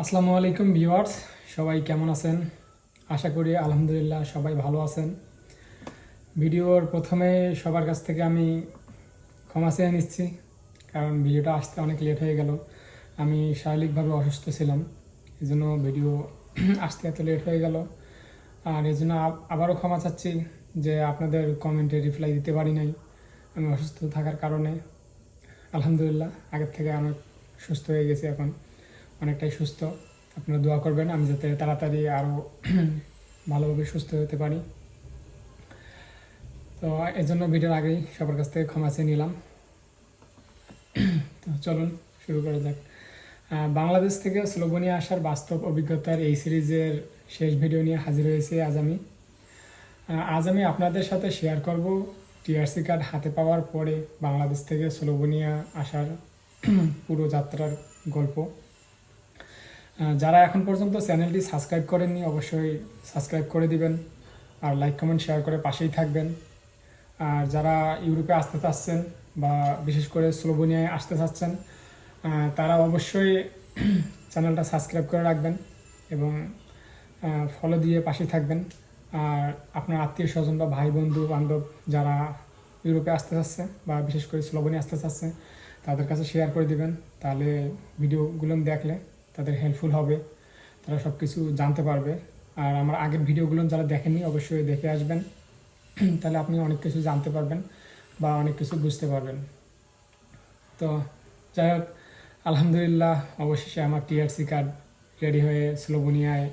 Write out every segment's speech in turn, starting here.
আসসালামু আলাইকুম ভিউয়ার্স, সবাই কেমন আছেন? আশা করি আলহামদুলিল্লাহ সবাই ভালো আছেন। ভিডিওর প্রথমে সবার কাছ থেকে আমি ক্ষমা চেয়ে নিচ্ছি, কারণ ভিডিওটা আসতে অনেক লেট হয়ে গেল। আমি শারীরিকভাবে অসুস্থ ছিলাম এই জন্য ভিডিও আসতে এত লেট হয়ে গেল। আর এই জন্য আবারও ক্ষমা চাচ্ছি যে আপনাদের কমেন্টে রিপ্লাই দিতে পারি নাই, আমি অসুস্থ থাকার কারণে। আলহামদুলিল্লাহ, আগের থেকে অনেক সুস্থ হয়ে গেছি এখন। অনেকটাই সুস্থ। আপনারা দোয়া করবেন, আমি যাতে তাড়াতাড়ি আরও ভালোভাবে সুস্থ হতে পারি। তো এর জন্য ভিডিওর আগেই সবার কাছ থেকে ক্ষমা চেয়ে নিলাম। তো চলুন, শুরু করা যাক। বাংলাদেশ থেকে স্লোভেনিয়া আসার বাস্তব অভিজ্ঞতার এই সিরিজের শেষ ভিডিও নিয়ে হাজির হয়েছি আজ আমি আজ আমি আপনাদের সাথে শেয়ার করব। টিআরসি কার্ড হাতে পাওয়ার পরে বাংলাদেশ থেকে স্লোভেনিয়া আসার পুরো যাত্রার গল্প। যারা এখন পর্যন্ত চ্যানেলটি সাবস্ক্রাইব করেননি, অবশ্যই সাবস্ক্রাইব করে দিবেন আর লাইক কমেন্ট শেয়ার করে পাশেই থাকবেন। আর যারা ইউরোপে আসতে চাচ্ছেন বা বিশেষ করে স্লোভেনিয়ায় আসতে চাচ্ছেন তারা অবশ্যই চ্যানেলটা সাবস্ক্রাইব করে রাখবেন এবং ফলো দিয়ে পাশে থাকবেন। আর আপনার আত্মীয় স্বজন বা ভাই, বন্ধু, বান্ধব যারা ইউরোপে আসতে চাচ্ছে বা বিশেষ করে স্লোভেনিয়া আসতে চাচ্ছে, তাদের কাছে শেয়ার করে দিবেন। তাহলে ভিডিওগুলো দেখলে তাদের হেল্পফুল হবে, তারা সব কিছু জানতে পারবে। আর আমার আগের ভিডিওগুলো যারা দেখেননি, অবশ্যই দেখে আসবেন। তাহলে আপনি অনেক কিছু জানতে পারবেন বা অনেক কিছু বুঝতে পারবেন। তো যাই হোক, আলহামদুলিল্লাহ, অবশেষে আমার টিআরসি কার্ড রেডি হয়ে স্লোভেনিয়ায়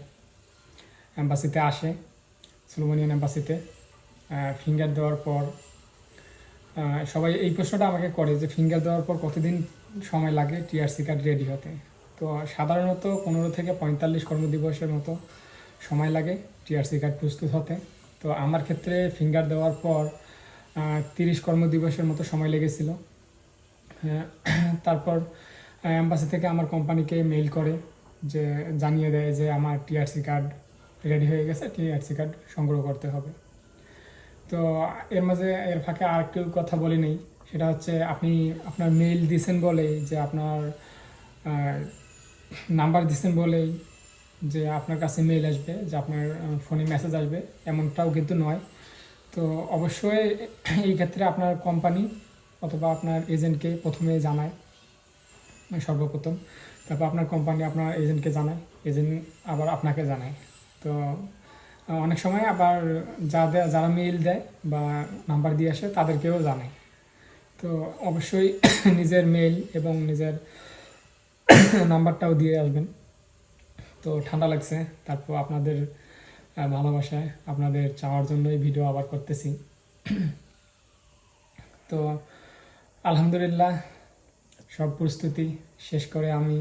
অ্যাম্বাসিতে আসে। স্লোভেনিয়ান অ্যাম্বাসিতে ফিঙ্গার দেওয়ার পর সবাই এই প্রশ্নটা আমাকে করে যে ফিঙ্গার দেওয়ার পর কতদিন সময় লাগে টিআরসি কার্ড রেডি হতে? তো সাধারণত পনেরো থেকে পঁয়তাল্লিশ কর্মদিবসের মতো সময় লাগে টিআরসি কার্ড প্রস্তুত হতে। তো আমার ক্ষেত্রে ফিঙ্গার দেওয়ার পর তিরিশ কর্মদিবসের মতো সময় লেগেছিল। হ্যাঁ, তারপর অ্যাম্বাসি থেকে আমার কোম্পানিকে মেইল করে যে জানিয়ে দেয় যে আমার টিআরসি কার্ড রেডি হয়ে গেছে টিআরসি কার্ড সংগ্রহ করতে হবে। তো এর মাঝে এর ফাঁকে আর একটু কথা বলে নেই। সেটা হচ্ছে আপনি আপনার মেইল দিয়েছেন বলেই যে আপনার নাম্বার দিচ্ছেন বলেই যে আপনার কাছে মেইল আসবে, যে আপনার ফোনে মেসেজ আসবে, এমনটাও কিন্তু নয়। তো অবশ্যই এই ক্ষেত্রে আপনার কোম্পানি অথবা আপনার এজেন্টকে প্রথমে জানায়, সর্বপ্রথম। তারপর আপনার কোম্পানি আপনার এজেন্টকে জানায় এজেন্ট আবার আপনাকে জানায়। তো অনেক সময় আবার যাদের যারা মেইল দেয় বা নাম্বার দিয়ে আসে, তাদেরকেও জানায়। তো অবশ্যই নিজের মেইল এবং নিজের নাম্বারটাও দিয়ে আসবেন। তো ঠান্ডা লাগছে, তারপর আপনাদের ভালোবাসায় আপনাদের চাওয়ার জন্যই ভিডিও আবার করতেছি। তো আলহামদুলিল্লাহ, সব প্রস্তুতি শেষ করে আমি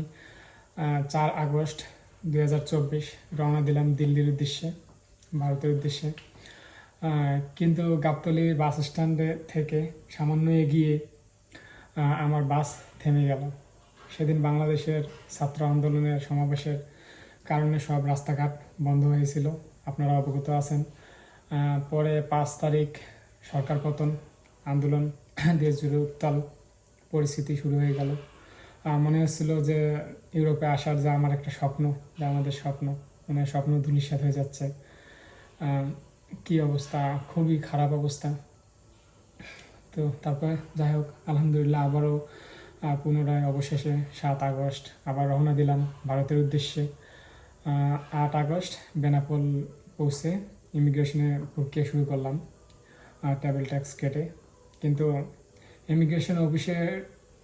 চার আগস্ট দুই হাজার চব্বিশ রওনা দিলাম দিল্লির উদ্দেশ্যে, ভারতের উদ্দেশ্যে। কিন্তু গাবতলি বাস স্ট্যান্ডে থেকে সামান্য এগিয়ে আমার বাস থেমে গেল। সেদিন বাংলাদেশের ছাত্র আন্দোলনের সমাবেশের কারণে সব রাস্তাঘাট বন্ধ হয়েছিল। আপনারা অবগত আছেন। পরে পাঁচ তারিখ সরকার পতন, আন্দোলন, দেশ জুড়ে উত্তাল পরিস্থিতি শুরু হয়ে গেল। মনে হচ্ছিল যে ইউরোপে আসার যে আমার একটা স্বপ্ন, যে আমাদের স্বপ্ন মানে স্বপ্ন ধূলিসাৎ হয়ে যাচ্ছে। কি অবস্থা? খুবই খারাপ অবস্থা। তো তারপরে যাই হোক, আলহামদুলিল্লাহ আবারও পুনরায় অবশেষে সাত আগস্ট আবার রওনা দিলাম ভারতের উদ্দেশ্যে। আট আগস্ট বেনাপোল পৌঁছে ইমিগ্রেশনে প্রক্রিয়া শুরু করলাম ট্রাভেল ট্যাক্স কেটে কিন্তু ইমিগ্রেশন অফিসের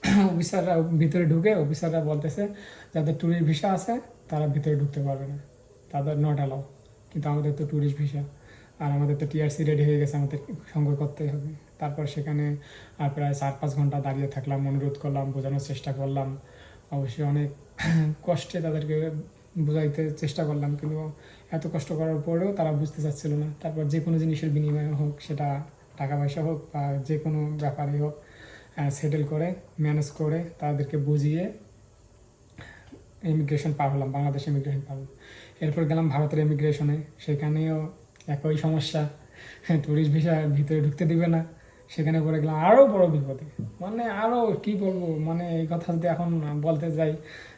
অফিসাররা ভিতরে ঢুকে অফিসাররা বলতেছে, যাদের ট্যুরিস্ট ভিসা আছে, তারা ভিতরে ঢুকতে পারবে না। তাদের নট অ্যালাউ কিন্তু আমাদের তো ট্যুরিস্ট ভিসা আর আমাদের তো টিআরসি রেডি হয়ে গেছে, আমাদের সংগ্রহ করতে হবে। তারপর সেখানে আর প্রায় চার পাঁচ ঘণ্টা দাঁড়িয়ে থাকলাম, অনুরোধ করলাম, বোঝানোর চেষ্টা করলাম। অবশ্যই অনেক কষ্টে তাদেরকে বোঝাইতে চেষ্টা করলাম, কিন্তু এত কষ্ট করার পরেও তারা বুঝতে চাচ্ছিল না। তারপর যে কোনো জিনিসের বিনিময়ে হোক, সেটা টাকা পয়সা হোক বা যে কোনো ব্যাপারে হোক সেটেল করে ম্যানেজ করে তাদেরকে বুঝিয়ে ইমিগ্রেশন পার হলাম, বাংলাদেশ ইমিগ্রেশন পার হলাম। এরপর গেলাম ভারতের ইমিগ্রেশনে সেখানেও একই সমস্যা। ট্যুরিস্ট ভিসা ভিতরে ঢুকতে দিবে না। সেখানে পড়ে গেলাম আরও বড় বিপদে। মানে আরও কি বলব? মানে এই কথা যদি এখন বলতে যাই,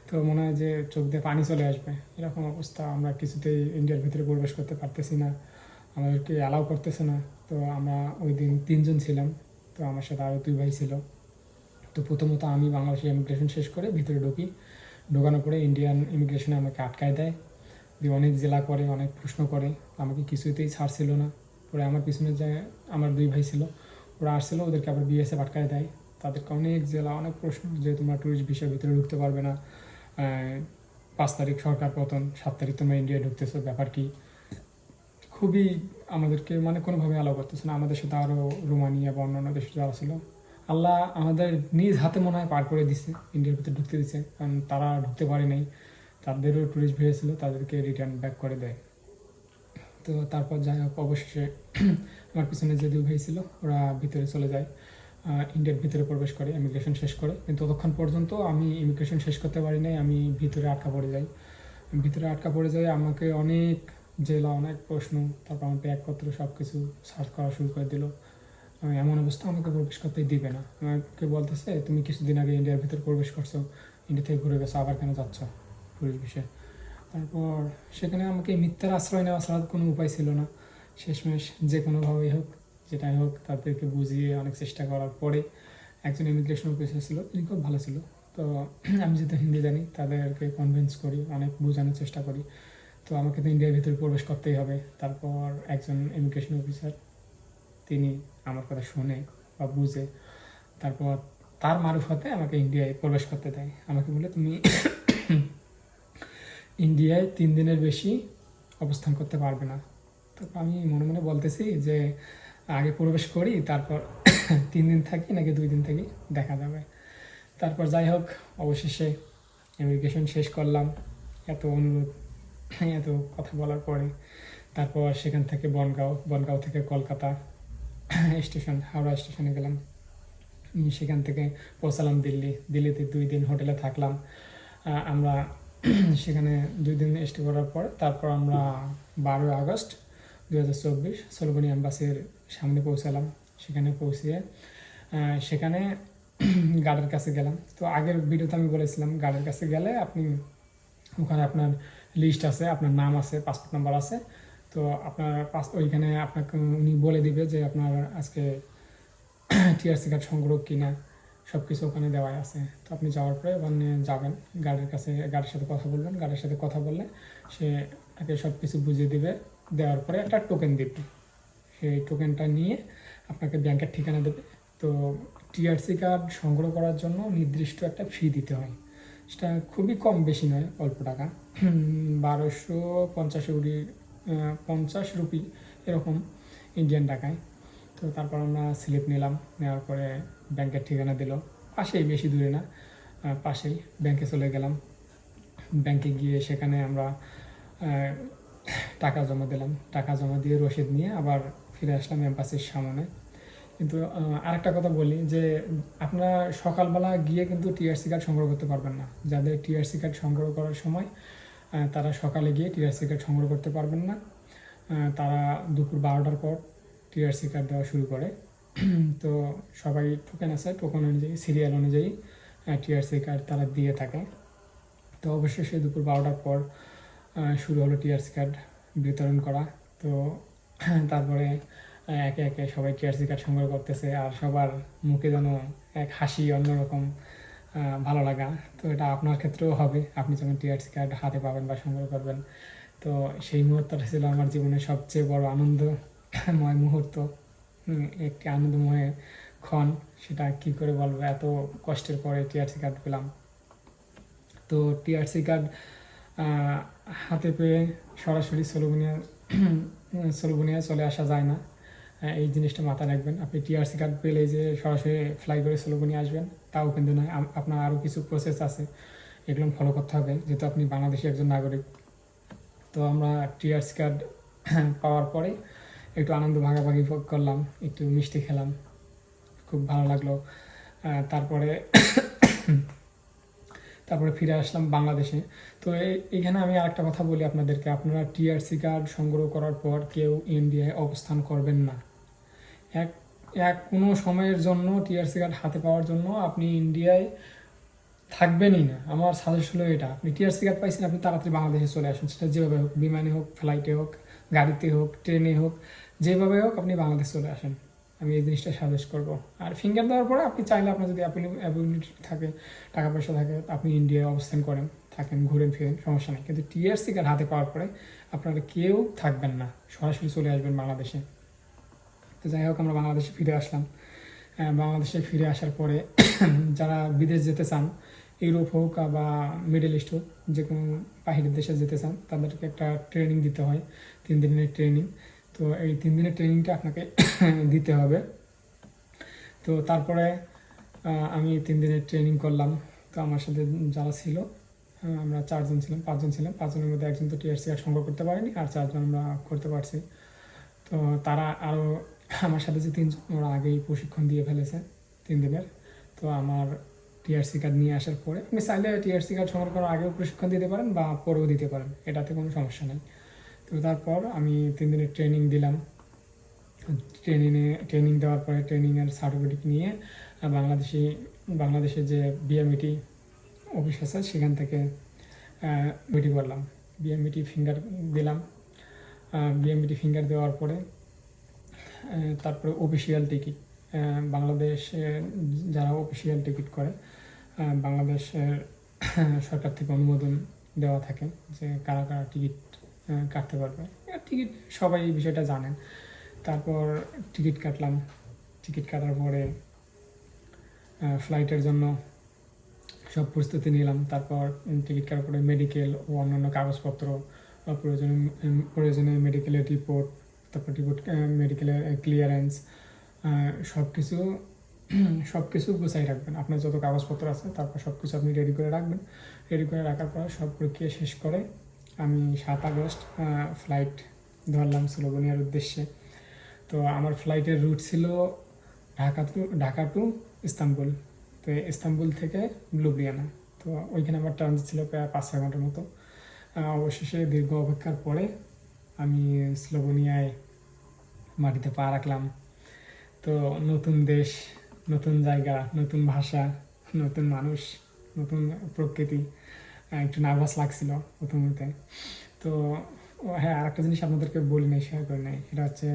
তো মনে হয় যে চোখ দিয়ে পানি চলে আসবে। এরকম অবস্থা আমরা কিছুতেই ইন্ডিয়ার ভিতরে প্রবেশ করতে পারতেছি না। আমাদেরকে অ্যালাউ করতেছে না। তো আমরা ওই দিন তিনজন ছিলাম। তো আমার সাথে আরও দুই ভাই ছিল। তো প্রথমত আমি বাংলাদেশে ইমিগ্রেশন শেষ করে ভিতরে ঢুকি। ঢোকানোর পরে ইন্ডিয়ান ইমিগ্রেশনে আমাকে আটকায় দেয়। দিয়ে অনেক জেলা করে, অনেক প্রশ্ন করে, আমাকে কিছুতেই ছাড়ছিল না। পরে আমার পিছনে যে আমার দুই ভাই ছিল, ওরা আসছিল, ওদেরকে আবার বিএসএফ আটকায় দেয়। তাদেরকে অনেক জেলা, অনেক প্রশ্ন যে তোমরা ট্যুরিস্ট বিষয়ের ভিতরে ঢুকতে পারবে না। পাঁচ তারিখ সরকার পতন, সাত তারিখ তোমরা ইন্ডিয়ায় ঢুকতেছো, ব্যাপার কি? খুবই আমাদেরকে মানে কোনোভাবে আলো করতেছে না। আমাদের সাথে আরও রোমানিয়া বা অন্যান্য দেশে যারা ছিল, আল্লাহ আমাদের নিজ হাতে মনে হয় পার করে দিছে ইন্ডিয়ার ভিতরে ঢুকতে দিচ্ছে কারণ তারা ঢুকতে পারে নাই। তাদেরও ট্যুরিস্ট ভিড়ে ছিল, তাদেরকে রিটার্ন ব্যাক করে দেয়। তো তারপর যাই হোক, অবশেষে আমার পিছনে যে দুই ভাই ছিল, ওরা ভিতরে চলে যায় ইন্ডিয়ার ভিতরে প্রবেশ করে ইমিগ্রেশন শেষ করে। কিন্তু ততক্ষণ পর্যন্ত আমি ইমিগ্রেশন শেষ করতে পারি নাই, আমি ভিতরে আটকা পড়ে যাই। ভিতরে আটকা পড়ে যাই, আমাকে অনেক জেলা, অনেক প্রশ্ন, তারপর আমার ব্যাগপত্র সব কিছু সার্চ করা শুরু করে দিল। এমন অবস্থা আমাকে প্রবেশ করতেই দিবে না। আমাকে বলতেছে, তুমি কিছুদিন আগে ইন্ডিয়ার ভিতরে প্রবেশ করছ, ইন্ডিয়া থেকে ঘুরে গেছো, আবার কেন যাচ্ছ? পুলিশ বিষয়ে তারপর সেখানে আমাকে মিথ্যার আশ্রয় নেওয়া ছাড়া কোনো উপায় ছিল না। শেষমেশ যে কোনোভাবেই হোক, যেটাই হোক, তাদেরকে বুঝিয়ে অনেক চেষ্টা করার পরে একজন ইমিগ্রেশন অফিসার ছিল, তিনি খুব ভালো ছিল। তো আমি যেহেতু হিন্দি জানি, তাদেরকে কনভিন্স করি, অনেক বোঝানোর চেষ্টা করি। তো আমাকে তো ইন্ডিয়ার ভিতরে প্রবেশ করতেই হবে। তারপর একজন ইমিগ্রেশন অফিসার তিনি আমার কথা শুনে বা বুঝে, তারপর তার মারুফতে আমাকে ইন্ডিয়ায় প্রবেশ করতে দেয়। আমাকে বলে, তুমি ইন্ডিয়ায় তিন দিনের বেশি অবস্থান করতে পারবে না। তারপর আমি মনে মনে বলতেছি যে, আগে প্রবেশ করি, তারপর তিন দিন থাকি, নাকি দুই দিন থাকি, দেখা যাবে। তারপর যাই হোক, অবশেষে ইমিগ্রেশন শেষ করলাম। এত অনুরোধ, এত কথা বলার পরে, তারপর সেখান থেকে বনগাঁও বনগাঁও থেকে কলকাতা স্টেশন, হাওড়া স্টেশনে গেলাম। সেখান থেকে পৌঁছালাম দিল্লি। দিল্লিতে দুই দিন হোটেলে থাকলাম। আমরা সেখানে দুই দিন স্টে করার পর তারপর আমরা বারোই আগস্ট দু হাজার চব্বিশ সলবনি অ্যাম্বাসির সামনে পৌঁছালাম। সেখানে পৌঁছিয়ে সেখানে গার্ডের কাছে গেলাম। তো আগের ভিডিওতে আমি বলেছিলাম গার্ডের কাছে গেলে আপনি ওখানে আপনার লিস্ট আছে, আপনার নাম আছে পাসপোর্ট নাম্বার আছে। তো আপনার পাস ওইখানে আপনাকে উনি বলে দিবে যে আপনার আজকে টিআরসি কার্ড সংগ্রহ কিনা। সব কিছু ওখানে দেওয়াই আছে। তো আপনি যাওয়ার পরে ওখানে যাবেন গার্ডের কাছে গার্ডের সাথে কথা বলবেন গার্ডের সাথে কথা বললে সে তাকে সব কিছু বুঝিয়ে দিবে। দেওয়ার পরে একটা টোকেন দিবে। সেই টোকেনটা নিয়ে আপনাকে ব্যাংকের ঠিকানা দেবে। তো টিআরসি কার্ড সংগ্রহ করার জন্য নির্দিষ্ট একটা ফি দিতে হয়। সেটা খুবই কম বেশি নয়, অল্প টাকা। বারোশো পঞ্চাশ রুপি পঞ্চাশ রুপি এরকম ইন্ডিয়ান টাকায়। তো তারপর আমরা স্লিপ নিলাম। নেওয়ার পরে ব্যাংকের ঠিকানা দিল। পাশেই, বেশি দূরে না পাশেই ব্যাংকে চলে গেলাম। ব্যাংকে গিয়ে সেখানে আমরা টাকা জমা দিলাম। টাকা জমা দিয়ে রসিদ নিয়ে আবার ফিরে আসলাম এম্বাসির সামনে। কিন্তু আরেকটা কথা বলি যে, আপনারা সকালবেলা গিয়ে কিন্তু টিআরসি কার্ড সংগ্রহ করতে পারবেন না। যাদের টিআরসি কার্ড সংগ্রহ করার সময় তারা সকালে গিয়ে টিআরসি কার্ড সংগ্রহ করতে পারবেন না। তারা দুপুর বারোটার পর টিআরসি কার্ড দেওয়া শুরু করে। তো সবাই টোকেন আছে টোকেন অনুযায়ী সিরিয়াল অনুযায়ী টিআরসি কার্ড তারা দিয়ে থাকে। তো অবশেষে দুপুর বারোটার পর শুরু হলো টিআরসি কার্ড বিতরণ করা। তো তারপরে একে একে সবাই টিআরসি কার্ড সংগ্রহ করতেছে আর সবার মুখে যেন এক হাসি, অন্যরকম ভালো লাগা। তো এটা আপনার ক্ষেত্রেও হবে। আপনি যখন টিআরসি কার্ড হাতে পাবেন বা সংগ্রহ করবেন। তো সেই মুহূর্তটা ছিল আমার জীবনের সবচেয়ে বড় আনন্দময় মুহূর্ত। একটি আনন্দময় ক্ষণ, সেটা কি করে বলব? এত কষ্টের পরে টিআরসি কার্ড পেলাম। তো টিআরসি কার্ড হাতে পেয়ে সরাসরি সোলোবনিয়া সোলোবনিয়া চলে আসা যায় না। এই জিনিসটা মাথায় রাখবেন। আপনি টিআরসি কার্ড পেলে যে সরাসরি ফ্লাই করে সোলোবনিয়া আসবেন, তাও কিন্তু নয় আপনার আরও কিছু প্রসেস আছে, এগুলো ফলো করতে হবে। যেহেতু আপনি বাংলাদেশের একজন নাগরিক, তো আমরা টিআরসি কার্ড পাওয়ার পরে একটু আনন্দ ভাগাভাগি ভোগ করলাম, একটু মিষ্টি খেলাম, খুব ভালো লাগল। তারপরে তারপরে ফিরে আসলাম বাংলাদেশে। তো এইখানে আমি আরেকটা কথা বলি আপনাদেরকে, আপনারা টিআরসি কার্ড সংগ্রহ করার পর কেউ ইন্ডিয়ায় অবস্থান করবেন না। এক এক, কোনো সময়ের জন্য টিআরসি কার্ড হাতে পাওয়ার জন্য আপনি ইন্ডিয়ায় থাকবেনই না। আমার সাজেস্ট হলো এটা, আপনি টিআরসি কার্ড পাইছেন, আপনি তাড়াতাড়ি বাংলাদেশে চলে আসুন, সেটা যেভাবে হোক, বিমানে হোক ফ্লাইটে হোক গাড়িতে হোক, ট্রেনে হোক, যেভাবে হোক আপনি বাংলাদেশ চলে আসেন। আমি এই জিনিসটা সাজেস্ট করব। আর ফিঙ্গার দেওয়ার পরে আপনি চাইলে আপনার যদি অ্যাবিলিটি থাকে, টাকা পয়সা থাকে, আপনি ইন্ডিয়ায় অবস্থান করেন, থাকেন, ঘুরেন, ফিরেন, সমস্যা নেই। কিন্তু টিআরসি কার্ড হাতে পাওয়ার পরে আপনারা কেউ থাকবেন না, সরাসরি চলে আসবেন বাংলাদেশে। তো যাই হোক, আমরা বাংলাদেশে ফিরে আসলাম। বাংলাদেশে ফিরে আসার পরে যারা বিদেশ যেতে চান ইউরোপ হোক বা মিডল ইস্ট হোক যে কোনো বাহিরের দেশে যেতে চান, তাদেরকে একটা ট্রেনিং দিতে হয়, তিন দিনের ট্রেনিং। তো এই তিন দিনের ট্রেনিংটা আপনাকে দিতে হবে। তো তারপরে আমি তিন দিনের ট্রেনিং করলাম। তো আমার সাথে যারা ছিল আমরা চারজন ছিলাম, পাঁচজন ছিলাম। পাঁচজনের মধ্যে একজন তো টিআরসি আর সংগ্রহ করতে পারেনি, আর চারজন আমরা করতে পারছি। তো তারা আরও আমার সাথে যে তিনজন, ওরা আগেই প্রশিক্ষণ দিয়ে ফেলেছে তিন দিনের। তো আমার টিআরসি কার্ড নিয়ে আসার পরে আপনি চাইলে টিআরসি কার্ড সংগ্রহ করার আগেও প্রশিক্ষণ দিতে পারেন বা পরেও দিতে পারেন, এটাতে কোনো সমস্যা নেই। তো তারপর আমি তিন দিনের ট্রেনিং দিলাম। ট্রেনিংয়ে ট্রেনিং দেওয়ার পরে ট্রেনিংয়ের সার্টিফিকেট নিয়ে বাংলাদেশি বাংলাদেশে যে বিএমইটি অফিস আছে, সেখান থেকে মিটি করলাম। বিএমইটি ফিঙ্গার দিলাম। বিএমইটি ফিঙ্গার দেওয়ার পরে তারপরে অফিসিয়াল টিকিট বাংলাদেশে যারা অফিসিয়াল টিকিট করে বাংলাদেশের সরকার থেকে অনুমোদন দেওয়া থাকে যে কারা কারা টিকিট কাটতে পারবে। টিকিট সবাই এই বিষয়টা জানেন। তারপর টিকিট কাটলাম। টিকিট কাটার পরে ফ্লাইটের জন্য সব প্রস্তুতি নিলাম। তারপর টিকিট কাটার পরে মেডিকেল ও অন্যান্য কাগজপত্র প্রয়োজনীয় প্রয়োজনীয় মেডিকেলের রিপোর্ট তারপর রিপোর্ট মেডিকেলের ক্লিয়ারেন্স সব কিছু সব কিছু গুছাই রাখবেন। আপনার যত কাগজপত্র আছে, তারপর সব কিছু আপনি রেডি করে রাখবেন। রেডি করে রাখার পর সব প্রক্রিয়া শেষ করে আমি সাত আগস্ট ফ্লাইট ধরলাম স্লোভেনিয়ার উদ্দেশ্যে। তো আমার ফ্লাইটের রুট ছিল Dhaka to Dhaka to Istanbul. তো ইস্তাম্বুল থেকে লুবলিয়ানা তো ওইখানে আমার ট্রানজিট ছিল প্রায় পাঁচ, ছয় ঘণ্টার মতো। অবশেষে দীর্ঘ অপেক্ষার পরে আমি স্লোভেনিয়ায় মাটিতে পা রাখলাম। তো নতুন দেশ, নতুন জায়গা, নতুন ভাষা, নতুন মানুষ, নতুন প্রকৃতি একটু নার্ভাস লাগছিল প্রথমতে। তো হ্যাঁ আরেকটা জিনিস আপনাদেরকে বলি নাই শেয়ার করি নাই, সেটা হচ্ছে,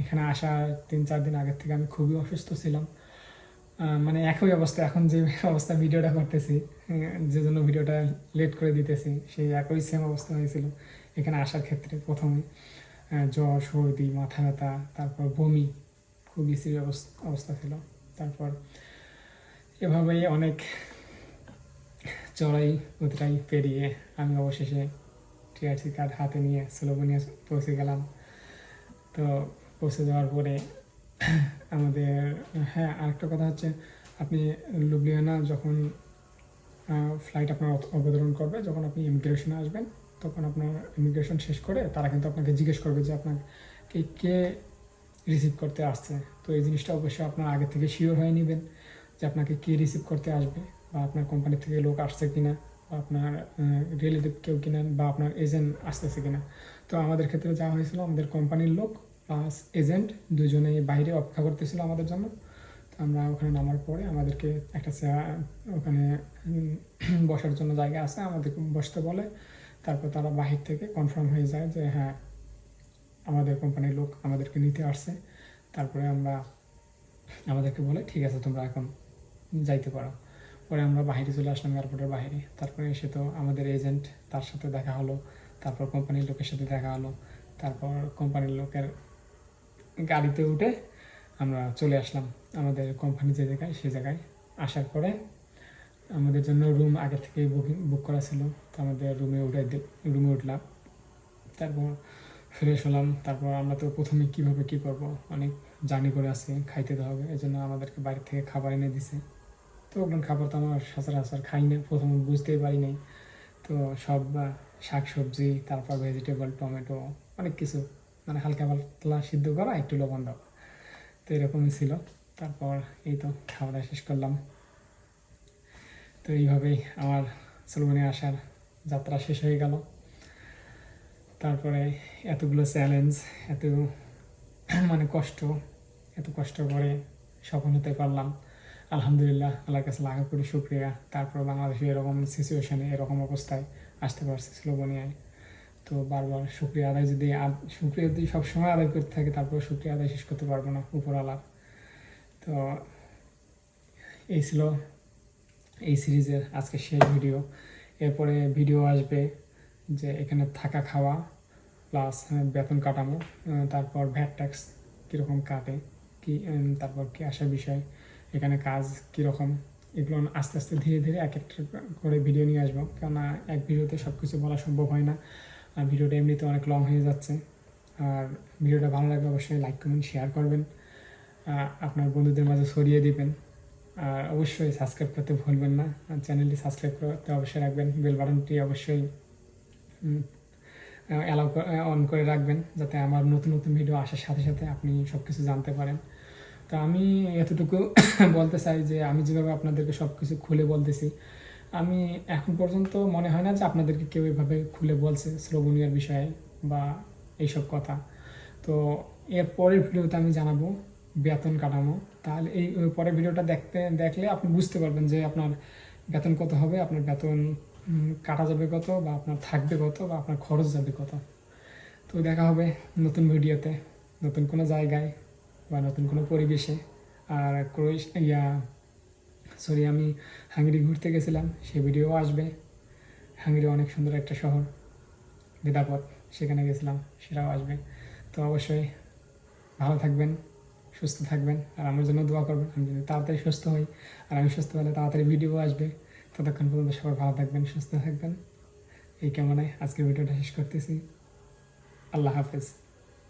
এখানে আসার তিন চার দিন আগের থেকে আমি খুবই অসুস্থ ছিলাম। মানে একই অবস্থা, এখন যে অবস্থা ভিডিওটা করতেছি যে জন্য ভিডিওটা লেট করে দিতেছি, সেই একই সেম অবস্থা হয়েছিল এখানে আসার ক্ষেত্রে প্রথমে। জ্বর, সর্দি, মাথা ব্যথা, তারপর বমি খুবই সিরিয়াস অবস্থা ছিল। তারপর এভাবেই অনেক চড়াই উতরাই পেরিয়ে আমি অবশেষে টিআরসি কার্ড হাতে নিয়ে স্লোভেনিয়া পৌঁছে গেলাম। তো পৌঁছে যাওয়ার পরে আমাদের হ্যাঁ আরেকটা কথা হচ্ছে, আপনি লুবলিয়ানা যখন ফ্লাইট আপনার অবতরণ করবে, যখন আপনি ইমিগ্রেশনে আসবেন, তখন আপনার ইমিগ্রেশন শেষ করে তারা কিন্তু আপনাকে জিজ্ঞেস করবে যে আপনাকে কে রিসিভ করতে আসছে। তো এই জিনিসটা অবশ্যই আপনার আগে থেকে শিওর হয়ে নেবেন যে আপনাকে কে রিসিভ করতে আসবে বা আপনার কোম্পানি থেকে লোক আসছে কিনা বা আপনার রিলেটিভ কেউ কিনা বা আপনার এজেন্ট আসতেছে কিনা। তো আমাদের ক্ষেত্রে যা হয়েছিল, আমাদের কোম্পানির লোক প্লাস এজেন্ট দুজনেই বাইরে অপেক্ষা করতেছিল আমাদের জন্য। তো আমরা ওখানে নামার পরে আমাদেরকে একটা ওখানে বসার জন্য জায়গা আছে, আমাদেরকে বসতে বলে। তারপর তারা বাহির থেকে কনফার্ম হয়ে যায় যে হ্যাঁ আমাদের কোম্পানির লোক আমাদেরকে নিতে আসছে। তারপরে আমরা আমাদেরকে বলে, ঠিক আছে, তোমরা এখন যাইতে পারো। পরে আমরা বাহিরে চলে আসলাম এয়ারপোর্টের বাহিরে। তারপরে এসে তো আমাদের এজেন্ট তার সাথে দেখা হলো। তারপর কোম্পানির লোকের সাথে দেখা হলো। তারপর কোম্পানির লোকের গাড়িতে উঠে আমরা চলে আসলাম আমাদের কোম্পানি যে জায়গায়, সে জায়গায়। আসার পরে আমাদের জন্য রুম আগে থেকেই বুকিং বুক করা ছিল। তো আমাদের রুমে উঠে রুমে উঠলাম। তারপর ফ্রেশ হলাম তারপর আমরা তো প্রথমে কীভাবে কি করব? অনেক জার্নি করে আসছি খাইতে তো হবে। এই জন্য আমাদেরকে বাইরে থেকে খাবার এনে দিছে। তো ওগুলো খাবার তো আমার সচরাচর খাই না। প্রথমে বুঝতেই পারি নাই। তো সব শাক সবজি তারপর ভেজিটেবল টমেটো, অনেক কিছু। মানে হালকা পাতলা সিদ্ধ করা, একটু লবণ দেওয়া। তো এরকমই ছিল। তারপর এই তো খাওয়া দাওয়া শেষ করলাম। তো এইভাবেই আমার সলমনে আসার যাত্রা শেষ হয়ে গেল। তারপরে এতগুলো চ্যালেঞ্জ এত মানে কষ্ট, এত কষ্ট করে সফল হতে পারলাম। আলহামদুলিল্লাহ, আল্লাহর কাছে লাগা করি শুক্রিয়া। তারপর বাংলাদেশে এরকম সিচুয়েশানে এরকম অবস্থায় আসতে পারছে স্লোভেনিয়ায়। তো বারবার শুক্রিয়া আদায় যদি শুক্রিয়া যদি সবসময় আদায় করতে থাকে তারপর শুক্রিয়া আদায় শেষ করতে পারব না উপরওয়ালার তো এই ছিল এই সিরিজের আজকে শেষ ভিডিও। এরপরে ভিডিও আসবে যে এখানে থাকা খাওয়া প্লাস বেতন কাটানো তারপর ভ্যাট ট্যাক্স কীরকম কাটে, কি তারপর কি আসার বিষয়, এখানে কাজ কীরকম, এগুলো আস্তে আস্তে ধীরে ধীরে এক একটা করে ভিডিও নিয়ে আসব। কেননা এক ভিডিওতে সব কিছু বলা সম্ভব হয় না, আর ভিডিওটা এমনিতে অনেক লং হয়ে যাচ্ছে। আর ভিডিওটা ভালো লাগলে অবশ্যই লাইক কমেন্ট শেয়ার করবেন আপনার বন্ধুদের মাঝে ছড়িয়ে দিবেন। আর অবশ্যই সাবস্ক্রাইব করতে ভুলবেন না চ্যানেলটি সাবস্ক্রাইব করতে অবশ্যই রাখবেন বেল বাটনটি অবশ্যই অ্যালাউ অন করে রাখবেন যাতে আমার নতুন নতুন ভিডিও আসার সাথে সাথে আপনি সব কিছু জানতে পারেন। তো আমি এতটুকু বলতে চাই যে আমি যেভাবে আপনাদেরকে সব কিছু খুলে বলতেছি, আমি এখন পর্যন্ত মনে হয় না যে আপনাদেরকে কেউ এভাবে খুলে বলছে স্লোভেনিয়ার বিষয়ে বা এইসব কথা। তো এর পরের ভিডিওতে আমি জানাব বেতন কাটানো তাহলে এই পরের ভিডিওটা দেখতে, দেখলে আপনি বুঝতে পারবেন যে আপনার বেতন কত হবে, আপনার বেতন কাটা যাবে কত বা আপনার থাকবে কত বা আপনার খরচ যাবে কত। তো দেখা হবে নতুন ভিডিওতে, নতুন কোনো জায়গায় বা নতুন কোনো পরিবেশে। আর ক্রোয়েশ, ইয়া, সরি, আমি হাঙ্গেরি ঘুরতে গেছিলাম, সে ভিডিও আসবে। হাঙ্গেরি অনেক সুন্দর একটা শহর, বেদাপথ, সেখানে গেছিলাম, সেটাও আসবে। তো অবশ্যই ভালো থাকবেন, সুস্থ থাকবেন, আর আমার জন্য দোয়া করবেন। আমি যদি তাড়াতাড়ি সুস্থ হই, আর আমি সুস্থ হলে তাড়াতাড়ি ভিডিও আসবে। ততক্ষণ পর্যন্ত সবাই ভালো থাকবেন, সুস্থ থাকবেন। এই কেমন আজকের ভিডিওটা শেষ করতেছি। আল্লাহ হাফেজ।